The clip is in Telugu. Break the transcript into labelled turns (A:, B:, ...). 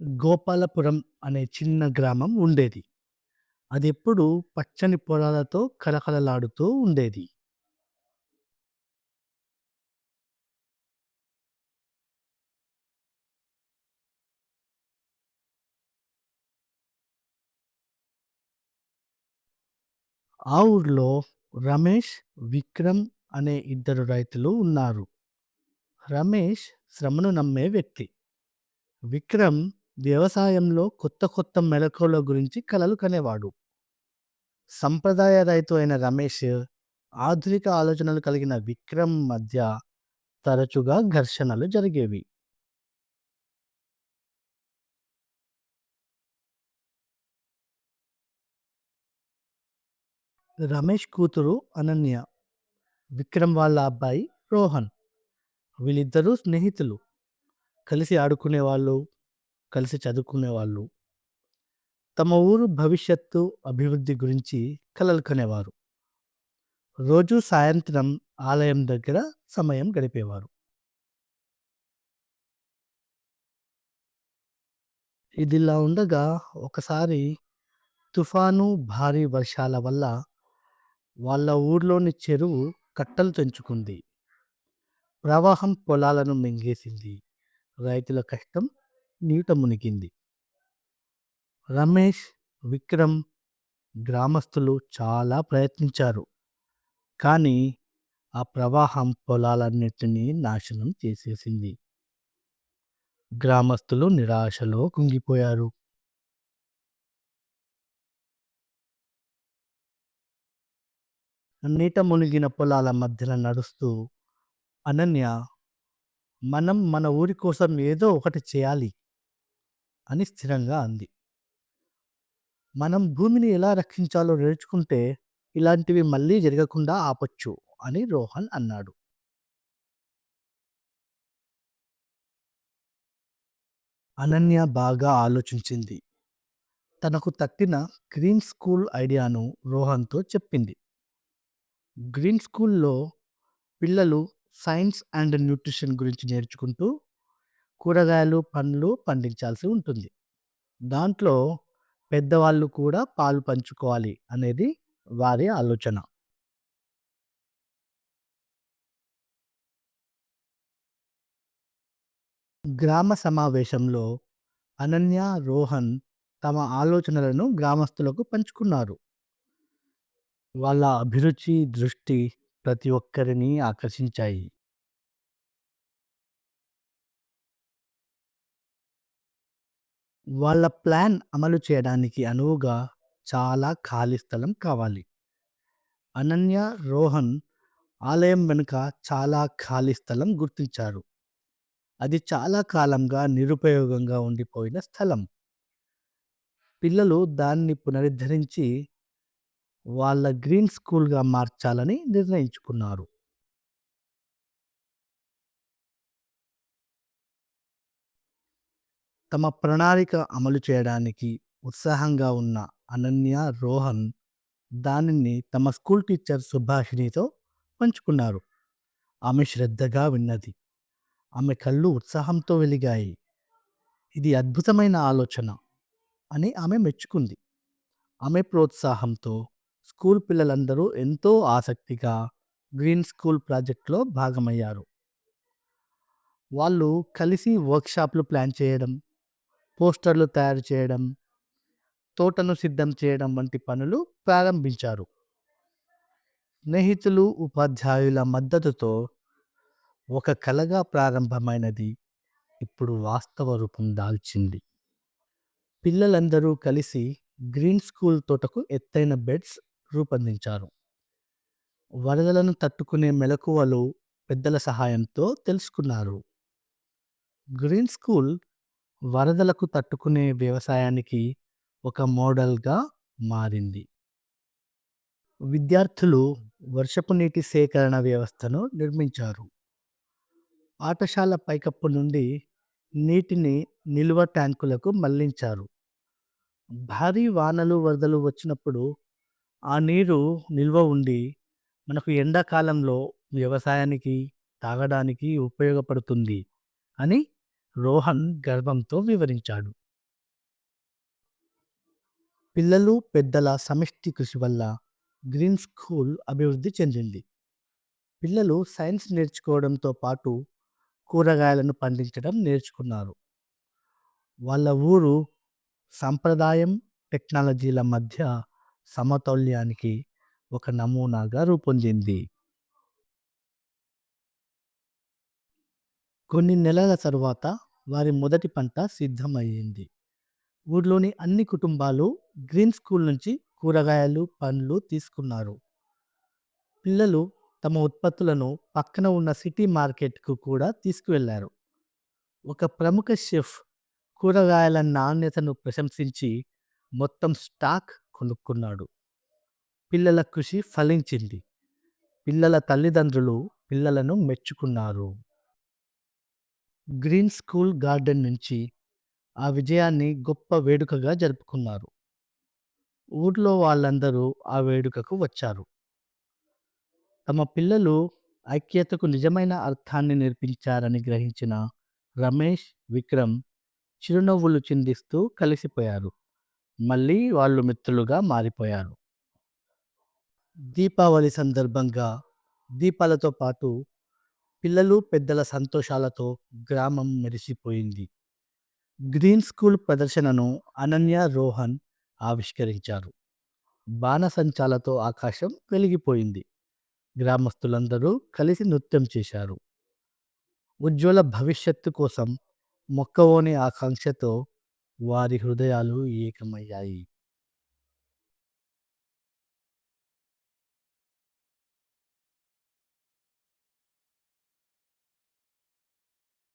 A: గోపాలపురం అనే చిన్న గ్రామం ఉండేది. అదెప్పుడు పచ్చని పొలాలతో కలకలలాడుతూ ఉండేది. ఆ ఊర్లో రమేష్, విక్రమ్ అనే ఇద్దరు రైతులు ఉన్నారు. రమేష్ శ్రమను నమ్మే వ్యక్తి. విక్రమ్ వ్యవసాయంలో కొత్త కొత్త మెళకువల గురించి కలలు కనేవాడు. సంప్రదాయ రైతు అయిన రమేష్, ఆధునిక ఆలోచనలు కలిగిన విక్రమ్ మధ్య తరచుగా ఘర్షణలు జరిగేవి. రమేష్ కూతురు అనన్య, విక్రమ్ వాళ్ళ అబ్బాయి రోహన్. వీళ్ళిద్దరూ స్నేహితులు. కలిసి ఆడుకునేవాళ్ళు, కలిసి చదువుకునేవాళ్ళు. తమ ఊరు భవిష్యత్తు, అభివృద్ధి గురించి కలలు కనేవారు. రోజూ సాయంత్రం ఆలయం దగ్గర సమయం గడిపేవారు. ఇదిలా ఉండగా ఒకసారి తుఫాను, భారీ వర్షాల వల్ల వాళ్ళ ఊర్లోని చెరువు కట్టలు తెంచుకుంది. ప్రవాహం పొలాలను మింగేసింది. రైతుల కష్టం నీట మునిగింది. రమేష్, విక్రమ్, గ్రామస్తులు చాలా ప్రయత్నించారు. కానీ ఆ ప్రవాహం పొలాలన్నిటినీ నాశనం చేసేసింది. గ్రామస్తులు నిరాశలో కుంగిపోయారు. నీట మునిగిన పొలాల మధ్యన నడుస్తూ అనన్య మనం మన ఊరి కోసం ఏదో ఒకటి చేయాలి అని స్థిరంగా అంది. మనం భూమిని ఎలా రక్షించాలో నేర్చుకుంటే ఇలాంటివి మళ్ళీ జరగకుండా ఆపొచ్చు అని రోహన్ అన్నాడు. అనన్య బాగా ఆలోచించింది. తనకు తట్టిన గ్రీన్ స్కూల్ ఐడియాను రోహన్‌తో చెప్పింది. గ్రీన్ స్కూల్‌లో పిల్లలు సైన్స్ అండ్ న్యూట్రిషన్ గురించి నేర్చుకుంటూ కూరగాయలు, పండ్లు పండించాల్సి ఉంటుంది. దాంట్లో పెద్దవాళ్ళు కూడా పాలు పంచుకోవాలి అనేది వారి ఆలోచన. గ్రామ సమావేశంలో అనన్య, రోహన్ తమ ఆలోచనలను గ్రామస్తులకు పంచుకున్నారు. వాళ్ళ అభిరుచి, దృష్టి ప్రతి ఒక్కరిని ఆకర్షించాయి. వాళ్ళ ప్లాన్ అమలు చేయడానికి అనువుగా చాలా ఖాళీ స్థలం కావాలి. అనన్య, రోహన్ ఆలయం వెనుక చాలా ఖాళీ స్థలం గుర్తించారు. అది చాలా కాలంగా నిరుపయోగంగా ఉండిపోయిన స్థలం. పిల్లలు దాన్ని పునరుద్ధరించి వాళ్ళ గ్రీన్ స్కూల్‌గా మార్చాలని నిర్ణయించుకున్నారు. తమ ప్రణాళిక అమలు చేయడానికి ఉత్సాహంగా ఉన్న అనన్య, రోహన్ దానిని తమ స్కూల్ టీచర్ సుభాషిణితో పంచుకున్నారు. ఆమె శ్రద్ధగా విన్నది. ఆమె కళ్ళు ఉత్సాహంతో వెలిగాయి. ఇది అద్భుతమైన ఆలోచన అని ఆమె మెచ్చుకుంది. ఆమె ప్రోత్సాహంతో స్కూల్ పిల్లలందరూ ఎంతో ఆసక్తిగా గ్రీన్ స్కూల్ ప్రాజెక్ట్‌లో భాగమయ్యారు. వాళ్ళు కలిసి వర్క్‌షాప్‌లు ప్లాన్ చేయడం, పోస్టర్లు తయారు చేయడం, తోటను సిద్ధం చేయడం వంటి పనులు ప్రారంభించారు. స్నేహితులు, ఉపాధ్యాయుల మద్దతుతో ఒక కలగా ప్రారంభమైనది ఇప్పుడు వాస్తవ రూపం దాల్చింది. పిల్లలందరూ కలిసి గ్రీన్ స్కూల్ తోటకు ఎత్తైన బెడ్స్ రూపొందించారు. వరదలను తట్టుకునే మెలకువలు పెద్దల సహాయంతో తెలుసుకున్నారు. గ్రీన్ స్కూల్ వరదలకు తట్టుకునే వ్యవసాయానికి ఒక మోడల్‌గా మారింది. విద్యార్థులు వర్షపు నీటి సేకరణ వ్యవస్థను నిర్మించారు. పాఠశాల పైకప్పు నుండి నీటిని నిల్వ ట్యాంకులకు మళ్ళించారు. భారీ వానలు, వరదలు వచ్చినప్పుడు ఆ నీరు నిల్వ ఉండి మనకు ఎండాకాలంలో వ్యవసాయానికి, తాగడానికి ఉపయోగపడుతుంది అని రోహన్ గర్వంతో వివరించాడు. పిల్లలు పెద్దల సమిష్టి కృషి వల్ల గ్రీన్ స్కూల్ అభివృద్ధి చెందింది. పిల్లలు సైన్స్ నేర్చుకోవడంతో పాటు కూరగాయలను పండించడం నేర్చుకున్నారు. వాళ్ళ ఊరు సంప్రదాయం టెక్నాలజీల మధ్య సమతౌల్యానికి ఒక నమూనాగా రూపొందింది. కొన్ని నెలల తరువాత వారి మొదటి పంట సిద్ధమయ్యింది. ఊర్లోని అన్ని కుటుంబాలు గ్రీన్ స్కూల్ నుంచి కూరగాయలు పండ్లు తీసుకున్నారు. పిల్లలు తమ ఉత్పత్తులను పక్కన ఉన్న సిటీ మార్కెట్కు కూడా తీసుకువెళ్ళారు. ఒక ప్రముఖ షెఫ్ కూరగాయల నాణ్యతను ప్రశంసించి మొత్తం స్టాక్ కొనుక్కున్నాడు. పిల్లల కృషి ఫలించింది. పిల్లల తల్లిదండ్రులు పిల్లలను మెచ్చుకున్నారు. గ్రీన్ స్కూల్ గార్డెన్ నుంచి ఆ విజయాన్ని గొప్ప వేడుకగా జరుపుకున్నారు. ఊర్లో వాళ్ళందరూ ఆ వేడుకకు వచ్చారు. తమ పిల్లలు ఐక్యతకు నిజమైన అర్థాన్ని నేర్పించారని గ్రహించిన రమేష్ విక్రమ్ చిరునవ్వులు చిందిస్తూ కలిసిపోయారు. మళ్ళీ వాళ్ళు మిత్రులుగా మారిపోయారు. దీపావళి సందర్భంగా దీపాలతో పాటు పిల్లలు పెద్దల సంతోషాలతో గ్రామం మెరిసిపోయింది. గ్రీన్ స్కూల్ ప్రదర్శనను అనన్య రోహన్ ఆవిష్కరించారు. బాణసంచాలతో ఆకాశం వెలిగిపోయింది. గ్రామస్తులందరూ కలిసి నృత్యం చేశారు. ఉజ్వల భవిష్యత్తు కోసం మొక్కవోని ఆకాంక్షతో వారి హృదయాలు ఏకమయ్యాయి.